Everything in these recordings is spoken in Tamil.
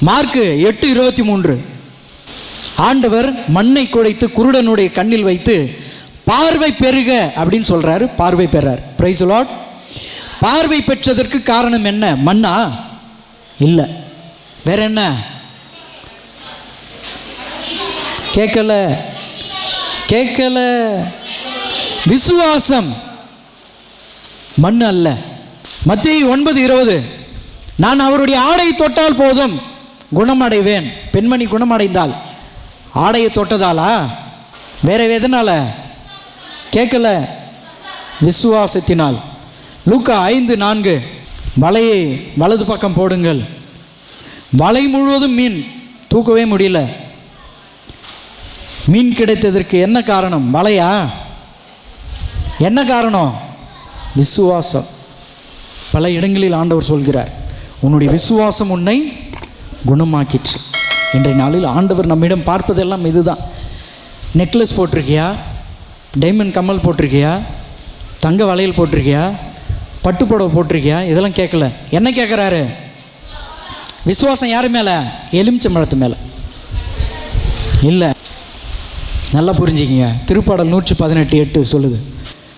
மார்க்கு எட்டு இருபத்தி மூன்று. ஆண்டவர் மண்ணை குடைத்து குருடனுடைய கண்ணில் வைத்து பார்வை பெறுக அப்படின்னு சொல்கிறாரு பார்வை பெறார். பிரைஸ் லாட் பார்வை பெற்றதற்கு காரணம் என்ன? மண்ணா? இல்லை. வேற என்ன? கேட்கல. கேட்கல. விசுவாசம். மண் அல்ல. மத்திய ஒன்பது இருபது. நான் அவருடைய ஆடை தொட்டால் போதும். குணமடைவேன். பெண்மணி குணமடைந்தால் ஆடையை தொட்டதாலா? வேற எதனால? கேட்கல. விசுவாசத்தினால். லூக்கா ஐந்து நான்கு. வலையை வலது பக்கம் போடுங்கள். வலை முழுவதும் மீன். தூக்கவே முடியல. மீன் கிடைத்ததற்கு என்ன காரணம்? வலையா? என்ன காரணம்? விசுவாசம். பல இடங்களில் ஆண்டவர் சொல்கிறார் உன்னுடைய விசுவாசம் உன்னை குணமாக்கிற்று. இன்றைய நாளில் ஆண்டவர் நம்மிடம் பார்ப்பதெல்லாம் இதுதான். நெக்லஸ் போட்டிருக்கியா? டைமண்ட் கம்மல் போட்டிருக்கியா? தங்க வளையல் போட்டிருக்கியா? பட்டு புடவை போட்டிருக்கியா? இதெல்லாம் கேட்கல. என்ன கேட்குறாரு? விசுவாசம் யார் மேலே? எலுமிச்சம்பழத்து மேலே. இல்லை. நல்லா புரிஞ்சுக்கிங்க. திருப்பாடல் நூற்றி பதினெட்டு எட்டு சொல்லுது.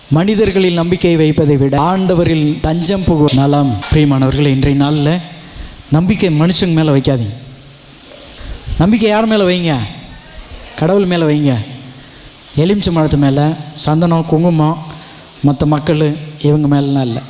மனிதர்களில் நம்பிக்கை வைப்பதை விட ஆண்டவரில் தஞ்சம் புகு நலம். பிரியமானவர்கள் இன்றைய நாளில் நம்பிக்கை மனுஷங்க மேலே வைக்காதீங்க. நம்பிக்கை யார் மேலே வைங்க? கடவுள் மேலே வைங்க. எலுமிச்சை மரத்து மேலே சந்தனம் குங்குமம் மற்ற மக்கள் இவங்க மேலாம் இல்லை.